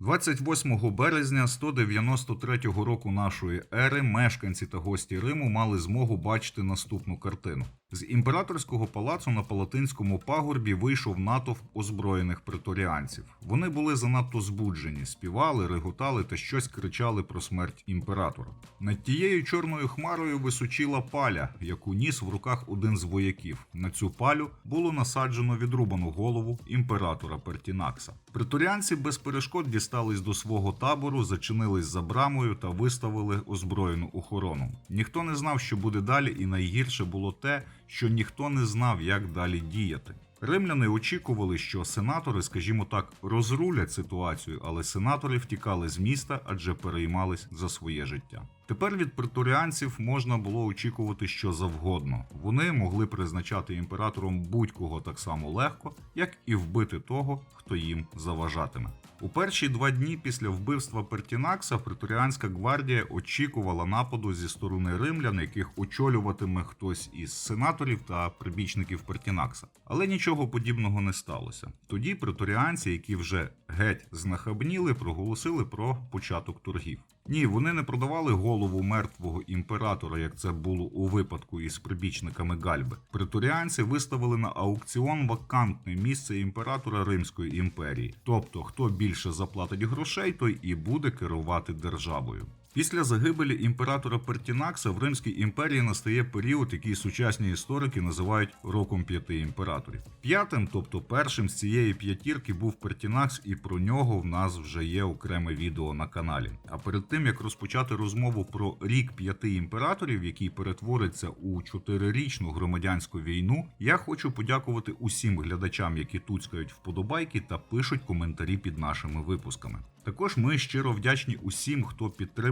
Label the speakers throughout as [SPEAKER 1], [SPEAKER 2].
[SPEAKER 1] 28 березня 193 року нашої ери мешканці та гості Риму мали змогу бачити наступну картину. З імператорського палацу на Палатинському пагорбі вийшов натовп озброєних преторіанців. Вони були занадто збуджені, співали, реготали та щось кричали про смерть імператора. Над тією чорною хмарою височила паля, яку ніс в руках один з вояків. На цю палю було насаджено відрубану голову імператора Пертінакса. Преторіанці без перешкод дістались до свого табору, зачинились за брамою та виставили озброєну охорону. Ніхто не знав, що буде далі, і найгірше було те, що ніхто не знав, як далі діяти. Римляни очікували, що сенатори, скажімо так, розрулять ситуацію, але сенатори втікали з міста, адже переймались за своє життя. Тепер від преторіанців можна було очікувати що завгодно. Вони могли призначати імператором будь-кого так само легко, як і вбити того, хто їм заважатиме. У перші два дні після вбивства Пертінакса преторіанська гвардія очікувала нападу зі сторони римлян, яких очолюватиме хтось із сенаторів та прибічників Пертінакса. Але нічого подібного не сталося. Тоді преторіанці, які вже геть знахабніли, проголосили про початок торгів. Ні, вони не продавали голову мертвого імператора, як це було у випадку із прибічниками Гальби. Претуріанці виставили на аукціон вакантне місце імператора Римської імперії. Тобто, хто більше заплатить грошей, той і буде керувати державою. Після загибелі імператора Пертінакса в Римській імперії настає період, який сучасні історики називають роком п'яти імператорів. П'ятим, тобто першим з цієї п'ятірки, був Пертінакс, і про нього в нас вже є окреме відео на каналі. А перед тим як розпочати розмову про рік п'яти імператорів, який перетвориться у чотирирічну громадянську війну, я хочу подякувати усім глядачам, які туцькають вподобайки та пишуть коментарі під нашими випусками. Також ми щиро вдячні усім, хто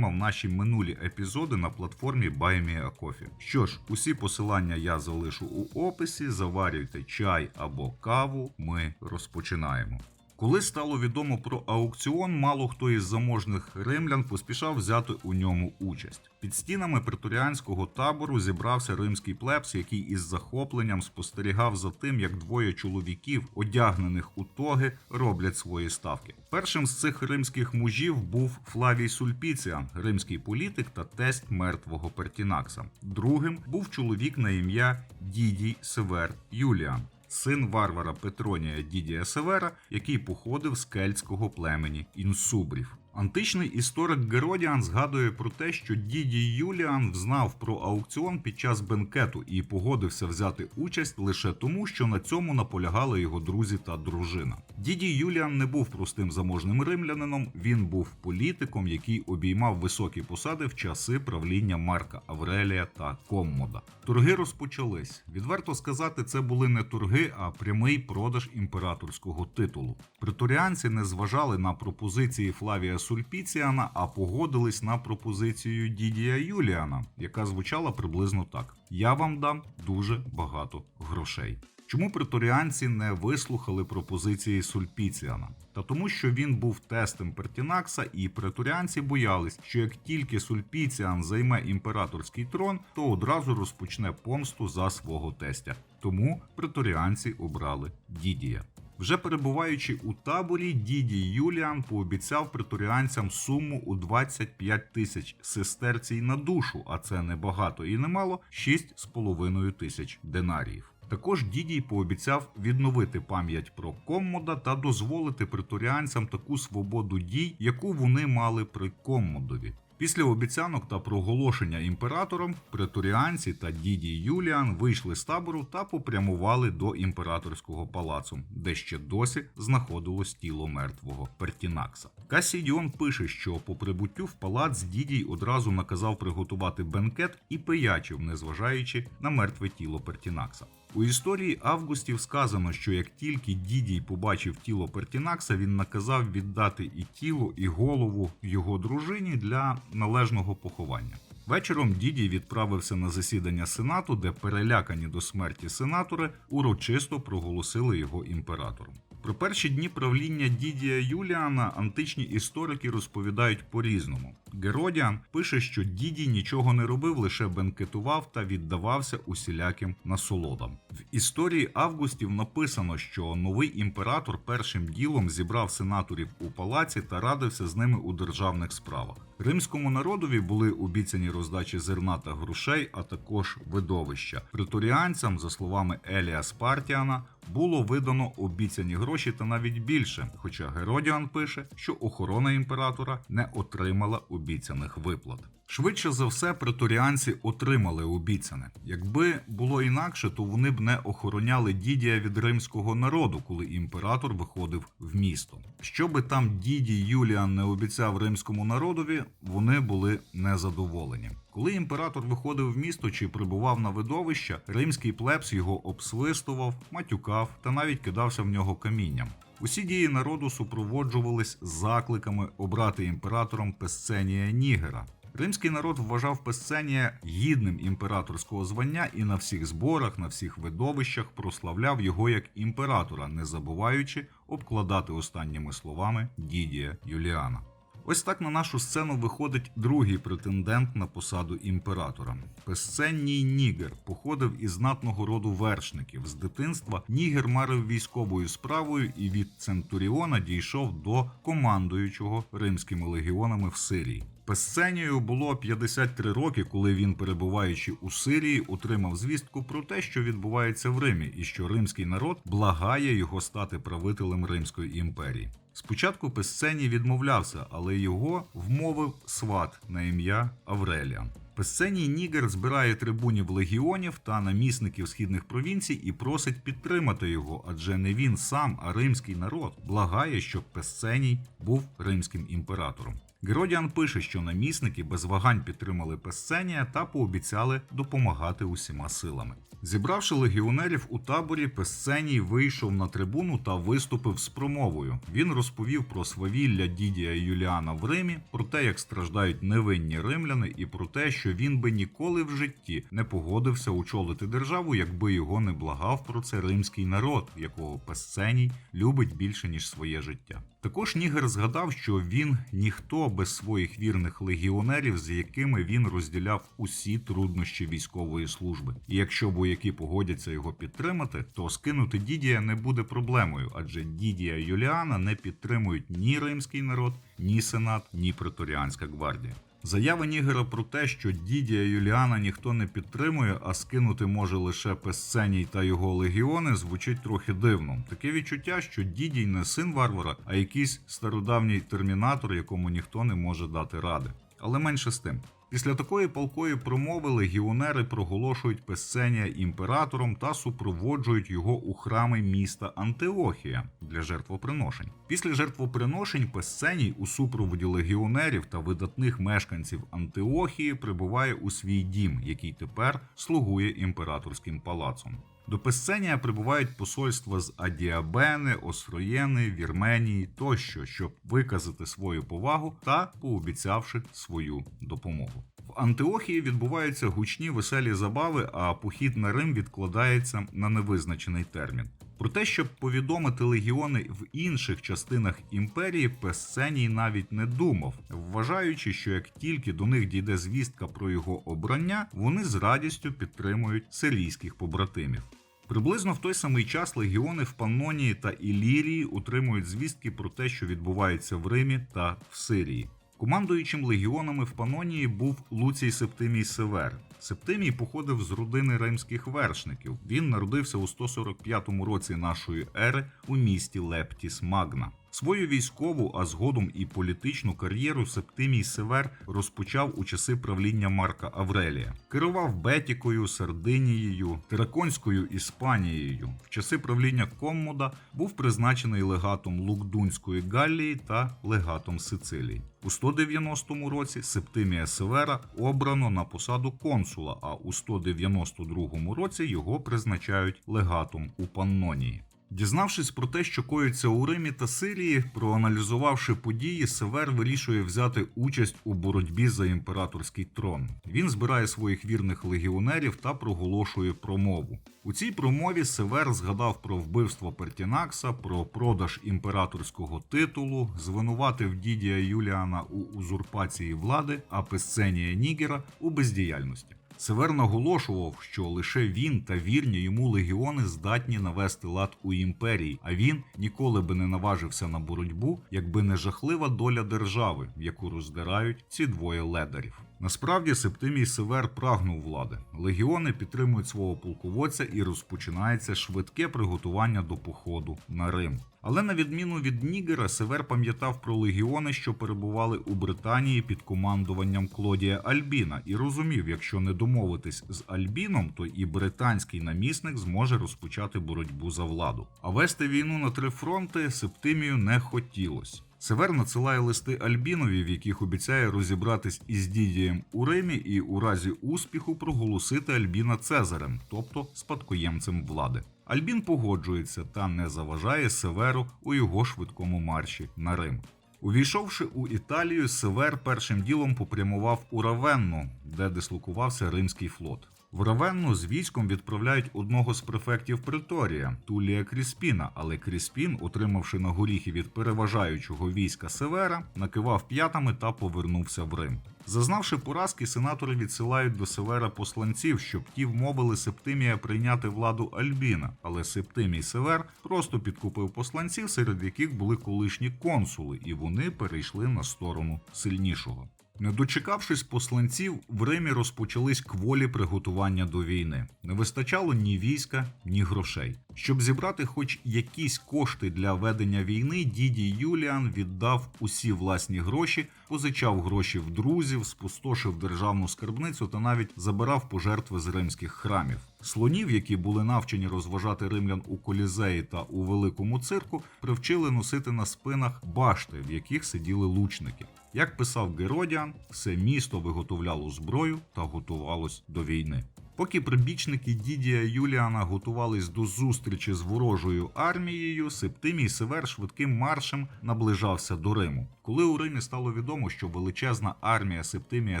[SPEAKER 1] підтримав наші минулі епізоди на платформі BuyMeACoffee. Що ж, усі посилання я залишу у описі. Заварюйте чай або каву. Ми розпочинаємо. Коли стало відомо про аукціон, мало хто із заможних римлян поспішав взяти у ньому участь. Під стінами преторіанського табору зібрався римський плебс, який із захопленням спостерігав за тим, як двоє чоловіків, одягнених у тоги, роблять свої ставки. Першим з цих римських мужів був Флавій Сульпіціан, римський політик та тесть мертвого Пертінакса. Другим був чоловік на ім'я Дідій Север Юліан син варвара Петронія Дідія Севера, який походив з кельтського племені інсубрів. Античний історик Геродіан згадує про те, що дідій Юліан взнав про аукціон під час бенкету і погодився взяти участь лише тому, що на цьому наполягали його друзі та дружина. Дідій Юліан не був простим заможним римлянином, він був політиком, який обіймав високі посади в часи правління Марка Аврелія та Коммода. Торги розпочались. Відверто сказати, це були не торги, а прямий продаж імператорського титулу. Преторіанці не зважали на пропозиції Флавія Сульпіціана, а погодились на пропозицію Дідія Юліана, яка звучала приблизно так: Я вам дам дуже багато грошей. Чому преторіанці не вислухали пропозиції Сульпіціана? Та тому, що він був тестем Пертінакса, і преторіанці боялись, що як тільки Сульпіціан займе імператорський трон, то одразу розпочне помсту за свого тестя. Тому преторіанці обрали Дідія. Вже перебуваючи у таборі, діді Юліан пообіцяв преторіанцям суму у 25 тисяч сестерцій на душу, а це не багато і немало 6,5 тисяч динаріїв. Також дідій пообіцяв відновити пам'ять про коммода та дозволити преторіанцям таку свободу дій, яку вони мали при коммодові. Після обіцянок та проголошення імператором преторіанці та діді Юліан вийшли з табору та попрямували до імператорського палацу, де ще досі знаходилось тіло мертвого Пертінакса. Касідіон пише, що по прибуттю в палац дідій одразу наказав приготувати бенкет і пиячив, незважаючи на мертве тіло Пертінакса. У історії Августів сказано, що як тільки Дідій побачив тіло Пертінакса, він наказав віддати і тіло, і голову його дружині для належного поховання. Вечором Дідій відправився на засідання сенату, де перелякані до смерті сенатори урочисто проголосили його імператором. Про перші дні правління Дідія Юліана античні історики розповідають по-різному. Геродіан пише, що Дідій нічого не робив, лише бенкетував та віддавався усіляким насолодам. В історії Августів написано, що новий імператор першим ділом зібрав сенаторів у палаці та радився з ними у державних справах. Римському народові були обіцяні роздачі зерна та грошей, а також видовища. Преторіанцям, за словами Елія Спартіана, було видано обіцяні гроші та навіть більше. Хоча Геродіан пише, що охорона імператора не отримала обіцяних виплат. Швидше за все, преторіанці отримали обіцяне. Якби було інакше, то вони б не охороняли Дідія від римського народу, коли імператор виходив в місто. Що би там Дідій Юліан не обіцяв римському народові, вони були незадоволені. Коли імператор виходив в місто чи прибував на видовища, римський плебс його обсвистував, матюкав та навіть кидався в нього камінням. Усі дії народу супроводжувались закликами обрати імператором Песценія Нігера. Римський народ вважав Песценія гідним імператорського звання і на всіх зборах, на всіх видовищах прославляв його як імператора, не забуваючи обкладати останніми словами Дідія Юліана. Ось так на нашу сцену виходить другий претендент на посаду імператора. Песценній Нігер походив із знатного роду вершників. З дитинства Нігер марив військовою справою і від Центуріона дійшов до командуючого римськими легіонами в Сирії. Песценію було 53 роки, коли він, перебуваючи у Сирії, отримав звістку про те, що відбувається в Римі, і що римський народ благає його стати правителем Римської імперії. Спочатку Песцені відмовлявся, але його вмовив сват на ім'я Авреліан. Песценій Нігер збирає трибунів легіонів та намісників східних провінцій і просить підтримати його, адже не він сам, а римський народ благає, щоб Песценій був римським імператором. Геродіан пише, що намісники без вагань підтримали Песценія та пообіцяли допомагати усіма силами. Зібравши легіонерів у таборі, Песценій вийшов на трибуну та виступив з промовою. Він розповів про свавілля Дідія і Юліана в Римі, про те, як страждають невинні римляни, і про те, що він би ніколи в житті не погодився очолити державу, якби його не благав про це римський народ, якого Песценій любить більше ніж своє життя. Також Нігер згадав, що він ніхто без своїх вірних легіонерів, з якими він розділяв усі труднощі військової служби. І якщо вояки погодяться його підтримати, то скинути Дідія не буде проблемою, адже Дідія Юліана не підтримують ні римський народ, ні сенат, ні преторіанська гвардія. Заяви Нігера про те, що Дідія Юліана ніхто не підтримує, а скинути може лише Песценій та його легіони, звучить трохи дивно. Таке відчуття, що Дідій не син варвара, а якийсь стародавній термінатор, якому ніхто не може дати ради. Але менше з тим. Після такої палкої промови легіонери проголошують Песценія імператором та супроводжують його у храми міста Антиохія для жертвоприношень. Після жертвоприношень Песценій у супроводі легіонерів та видатних мешканців Антиохії прибуває у свій дім, який тепер слугує імператорським палацом. До Песценія прибувають посольства з Адіабени, Осроєни, Вірменії тощо, щоб виказати свою повагу та пообіцявши свою допомогу. В Антиохії відбуваються гучні веселі забави, а похід на Рим відкладається на невизначений термін. Про те, щоб повідомити легіони в інших частинах імперії, Песценій навіть не думав, вважаючи, що як тільки до них дійде звістка про його обрання, вони з радістю підтримують сирійських побратимів. Приблизно в той самий час легіони в Паннонії та Ілірії отримують звістки про те, що відбувається в Римі та в Сирії. Командуючим легіонами в Панонії був Луцій Септимій Север. Септимій походив з родини римських вершників. Він народився у 145 році нашої ери у місті Лептіс Магна. Свою військову, а згодом і політичну кар'єру Септимій Север розпочав у часи правління Марка Аврелія. Керував Бетікою, Сардинією, Тераконською Іспанією. В часи правління Коммода був призначений легатом Лукдунської Галлії та легатом Сицилії. У 190 році Септимія Севера обрано на посаду консула, а у 192 році його призначають легатом у Паннонії. Дізнавшись про те, що коїться у Римі та Сирії, проаналізувавши події, Север вирішує взяти участь у боротьбі за імператорський трон. Він збирає своїх вірних легіонерів та проголошує промову. У цій промові Север згадав про вбивство Пертінакса, про продаж імператорського титулу, звинуватив Дідія Юліана у узурпації влади, а Песценія Нігера у бездіяльності. Север наголошував, що лише він та вірні йому легіони здатні навести лад у імперії, а він ніколи би не наважився на боротьбу, якби не жахлива доля держави, яку роздирають ці двоє ледарів. Насправді Септимій Север прагнув влади. Легіони підтримують свого полководця і розпочинається швидке приготування до походу на Рим. Але на відміну від Нігера, Север пам'ятав про легіони, що перебували у Британії під командуванням Клодія Альбіна, і розумів, якщо не домовитись з Альбіном, то і британський намісник зможе розпочати боротьбу за владу. А вести війну на три фронти Септимію не хотілось. Север надсилає листи Альбінові, в яких обіцяє розібратись із Дідієм у Римі і у разі успіху проголосити Альбіна Цезарем, тобто спадкоємцем влади. Альбін погоджується та не заважає Северу у його швидкому марші на Рим. Увійшовши у Італію, Север першим ділом попрямував у Равенну, де дислокувався римський флот. В Равенну з військом відправляють одного з префектів Преторія Тулія Кріспіна, але Кріспін, отримавши на горіхи від переважаючого війська Севера, накивав п'ятами та повернувся в Рим. Зазнавши поразки, сенатори відсилають до Севера посланців, щоб ті вмовили Септимія прийняти владу Альбіна. Але Септимій Север просто підкупив посланців, серед яких були колишні консули, і вони перейшли на сторону сильнішого. Не дочекавшись посланців, в Римі розпочались кволі приготування до війни. Не вистачало ні війська, ні грошей. Щоб зібрати хоч якісь кошти для ведення війни, дідій Юліан віддав усі власні гроші, позичав гроші в друзів, спустошив державну скарбницю та навіть забирав пожертви з римських храмів. Слонів, які були навчені розважати римлян у колізеї та у великому цирку, привчили носити на спинах башти, в яких сиділи лучники. Як писав Геродіан, все місто виготовляло зброю та готувалось до війни. Поки прибічники Дідія Юліана готувались до зустрічі з ворожою армією, Септимій Север швидким маршем наближався до Риму. Коли у Римі стало відомо, що величезна армія Септимія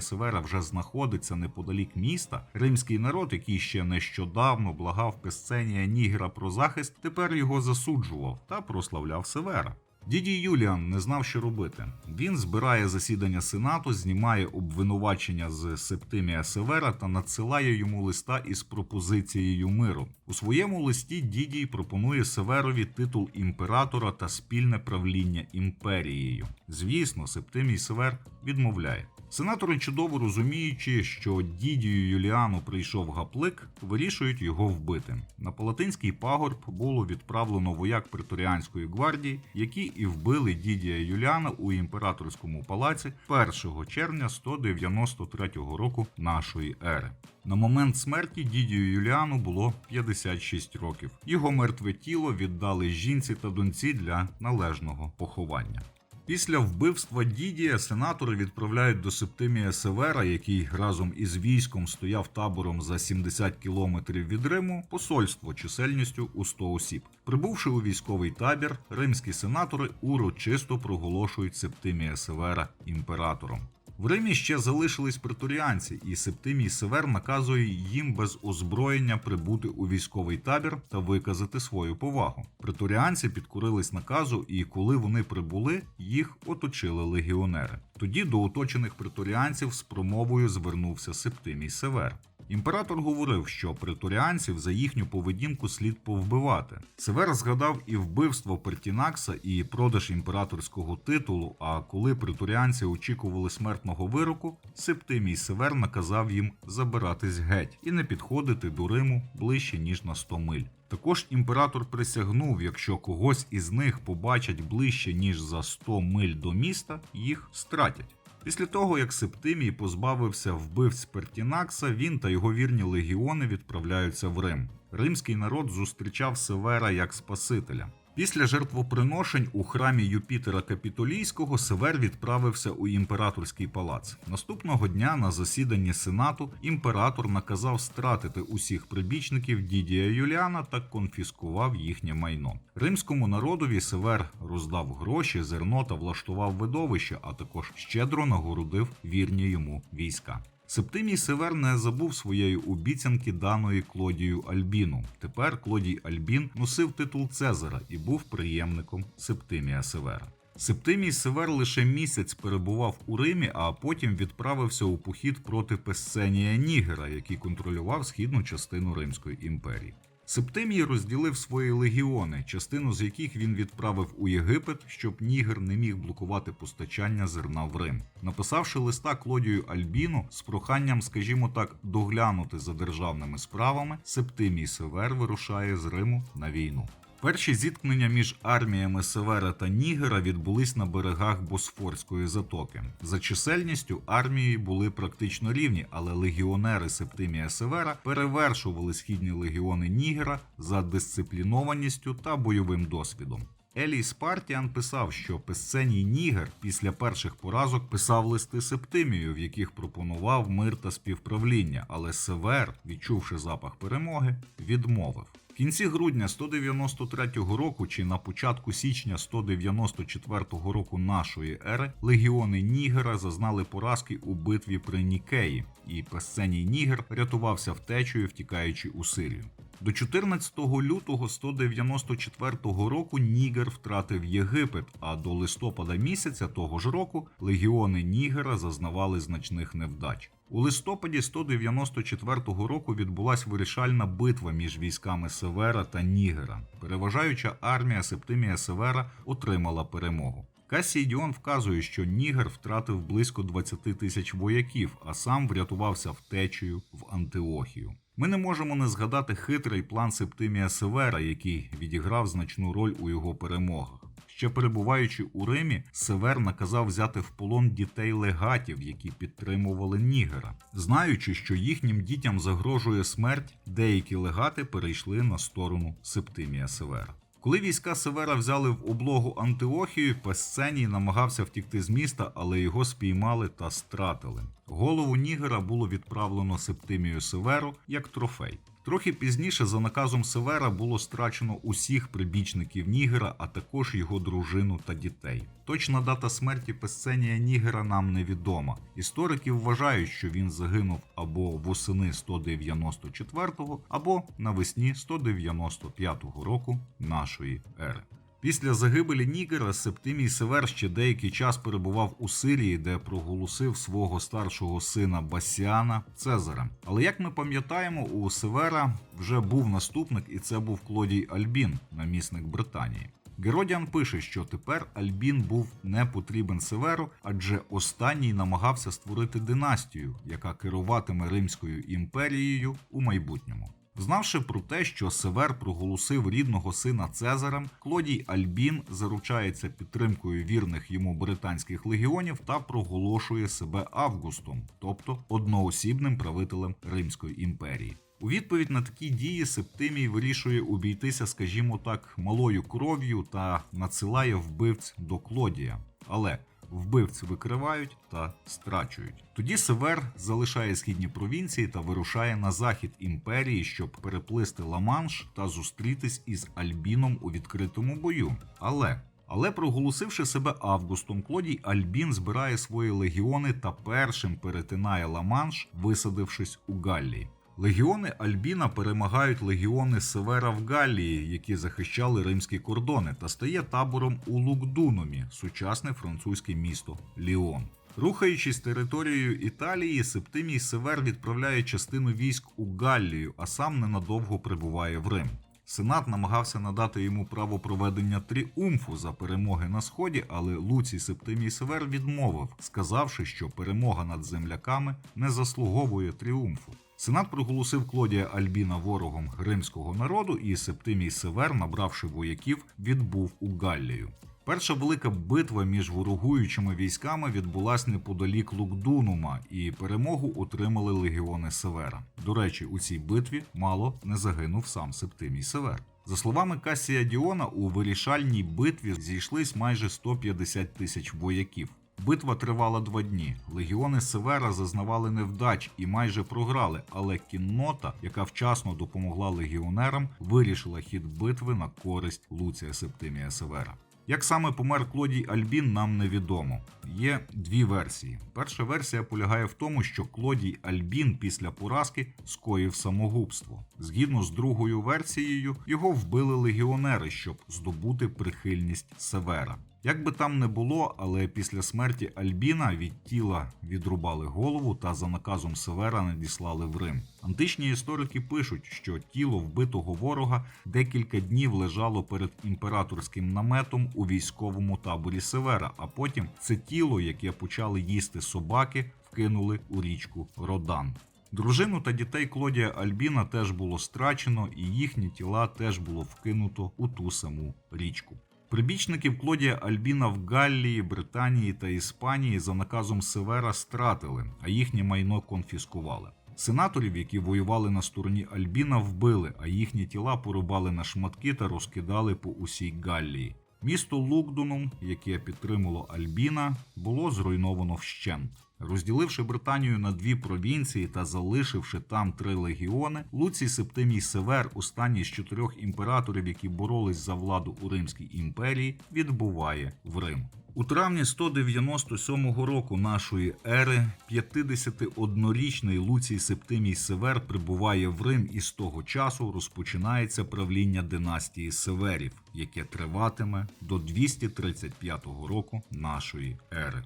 [SPEAKER 1] Севера вже знаходиться неподалік міста, римський народ, який ще нещодавно благав Песценія Нігера про захист, тепер його засуджував та прославляв Севера. Дідій Юліан не знав, що робити. Він збирає засідання сенату, знімає обвинувачення з Септимія Севера та надсилає йому листа із пропозицією миру. У своєму листі Дідій пропонує Северові титул імператора та спільне правління імперією. Звісно, Септимій Север відмовляє. Сенатори, чудово розуміючи, що Дідію Юліану прийшов гаплик, вирішують його вбити. На Палатинський пагорб було відправлено вояк преторіанської гвардії, які і вбили Дідія Юліана у імператорському палаці 1 червня 193 року нашої ери. На момент смерті Дідію Юліану було 56 років. Його мертве тіло віддали жінці та доньці для належного поховання. Після вбивства Дідія сенатори відправляють до Септимія Севера, який разом із військом стояв табором за 70 кілометрів від Риму, посольство чисельністю у 100 осіб. Прибувши у військовий табір, римські сенатори урочисто проголошують Септимія Севера імператором. В Римі ще залишились преторіанці, і Септимій Север наказує їм без озброєння прибути у військовий табір та виказати свою повагу. Претуріанці підкорились наказу, і коли вони прибули, їх оточили легіонери. Тоді до оточених претуріанців з промовою звернувся Септимій Север. Імператор говорив, що преторіанців за їхню поведінку слід повбивати. Север згадав і вбивство Пертінакса, і продаж імператорського титулу. А коли преторіанці очікували смертного вироку, Септимій Север наказав їм забиратись геть і не підходити до Риму ближче ніж на 100 миль. Також імператор присягнув, якщо когось із них побачать ближче ніж за 100 миль до міста, їх стратять. Після того, як Септимій позбавився вбивць Пертінакса, він та його вірні легіони відправляються в Рим. Римський народ зустрічав Севера як Спасителя. Після жертвоприношень у храмі Юпітера Капітолійського Север відправився у імператорський палац. Наступного дня на засіданні сенату імператор наказав стратити усіх прибічників Дідія Юліана та конфіскував їхнє майно. Римському народові Север роздав гроші, зерно та влаштував видовище, а також щедро нагородив вірні йому війська. Септимій Север не забув своєї обіцянки даної Клодію Альбіну. Тепер Клодій Альбін носив титул Цезара і був приємником Септимія Севера. Септимій Север лише місяць перебував у Римі, а потім відправився у похід проти Песценія Нігера, який контролював східну частину Римської імперії. Септимій розділив свої легіони, частину з яких він відправив у Єгипет, щоб Нігер не міг блокувати постачання зерна в Рим. Написавши листа Клодію Альбіну з проханням, скажімо так, доглянути за державними справами, Септимій Север вирушає з Риму на війну. Перші зіткнення між арміями Севера та Нігера відбулись на берегах Босфорської затоки. За чисельністю армії були практично рівні, але легіонери Септимія Севера перевершували східні легіони Нігера за дисциплінованістю та бойовим досвідом. Елій Спартіан писав, що Песценій Нігер після перших поразок писав листи Септимію, в яких пропонував мир та співправління, але Север, відчувши запах перемоги, відмовив. В кінці грудня 193 року чи на початку січня 194 року нашої ери легіони Нігера зазнали поразки у битві при Нікеї, і Песценій Нігер рятувався втечею, втікаючи у Сирію. До 14 лютого 194 року Нігер втратив Єгипет, а до листопада місяця того ж року легіони Нігера зазнавали значних невдач. У листопаді 194 року відбулася вирішальна битва між військами Севера та Нігера. Переважаюча армія Септимія Севера отримала перемогу. Касій Діон вказує, що Нігер втратив близько 20 тисяч вояків, а сам врятувався втечею в Антиохію. Ми не можемо не згадати хитрий план Септимія Севера, який відіграв значну роль у його перемогах. Ще перебуваючи у Римі, Север наказав взяти в полон дітей легатів, які підтримували Нігера. Знаючи, що їхнім дітям загрожує смерть, деякі легати перейшли на сторону Септимія Севера. Коли війська Севера взяли в облогу Антиохію, Песценій намагався втікти з міста, але його спіймали та стратили. Голову Нігера було відправлено Септимію Северу як трофей. Трохи пізніше, за наказом Севера, було страчено усіх прибічників Нігера, а також його дружину та дітей. Точна дата смерті Песценія Нігера нам невідома. Історики вважають, що він загинув або восени 194-го, або навесні 195-го року нашої ери. Після загибелі Нігера Септимій Север ще деякий час перебував у Сирії, де проголосив свого старшого сина Басіана Цезарем. Але як ми пам'ятаємо, у Севера вже був наступник, і це був Клодій Альбін, намісник Британії. Геродіан пише, що тепер Альбін був не потрібен Северу, адже останній намагався створити династію, яка керуватиме Римською імперією у майбутньому. Знавши про те, що Север проголосив рідного сина Цезарем, Клодій Альбін заручається підтримкою вірних йому британських легіонів та проголошує себе Августом, тобто одноосібним правителем Римської імперії. У відповідь на такі дії Септимій вирішує обійтися, скажімо так, малою кров'ю та надсилає вбивць до Клодія. Але вбивць викривають та страчують. Тоді Север залишає східні провінції та вирушає на захід імперії, щоб переплисти Ла-Манш та зустрітись із Альбіном у відкритому бою. Але але проголосивши себе Августом, Клодій Альбін збирає свої легіони та першим перетинає Ла-Манш, висадившись у Галлії. Легіони Альбіна перемагають легіони Севера в Галлії, які захищали римські кордони, та стає табором у Лукдунумі, сучасне французьке місто Ліон. Рухаючись територією Італії, Септимій Север відправляє частину військ у Галлію, а сам ненадовго прибуває в Рим. Сенат намагався надати йому право проведення тріумфу за перемоги на сході, але Луцій Септимій Север відмовив, сказавши, що перемога над земляками не заслуговує тріумфу. Сенат проголосив Клодія Альбіна ворогом римського народу, і Септимій Север, набравши вояків, відбув у Галлію. Перша велика битва між ворогуючими військами відбулась неподалік Лукдунума, і перемогу отримали легіони Севера. До речі, у цій битві мало не загинув сам Септимій Север. За словами Касія Діона, у вирішальній битві зійшлись майже 150 тисяч вояків. Битва тривала два дні. Легіони Севера зазнавали невдач і майже програли, але кіннота, яка вчасно допомогла легіонерам, вирішила хід битви на користь Луція Септимія Севера. Як саме помер Клодій Альбін, нам невідомо. Є дві версії. Перша версія полягає в тому, що Клодій Альбін після поразки скоїв самогубство. Згідно з другою версією, його вбили легіонери, щоб здобути прихильність Севера. Як би там не було, але після смерті Альбіна від тіла відрубали голову та за наказом Севера надіслали в Рим. Античні історики пишуть, що тіло вбитого ворога декілька днів лежало перед імператорським наметом у військовому таборі Севера, а потім це тіло, яке почали їсти собаки, вкинули у річку Родан. Дружину та дітей Клодія Альбіна теж було страчено, і їхні тіла теж було вкинуто у ту саму річку. Прибічників Клодія Альбіна в Галлії, Британії та Іспанії за наказом Севера стратили, а їхнє майно конфіскували. Сенаторів, які воювали на стороні Альбіна, вбили, а їхні тіла порубали на шматки та розкидали по усій Галлії. Місто Лукдунум, яке підтримало Альбіна, було зруйновано вщент. Розділивши Британію на дві провінції та залишивши там три легіони, Луцій Септимій Север, останній з чотирьох імператорів, які боролись за владу у Римській імперії, відбуває в Рим. У травні 197 року нашої ери 51-річний Луцій Септимій Север прибуває в Рим, і з того часу розпочинається правління династії Северів, яке триватиме до 235 року нашої ери.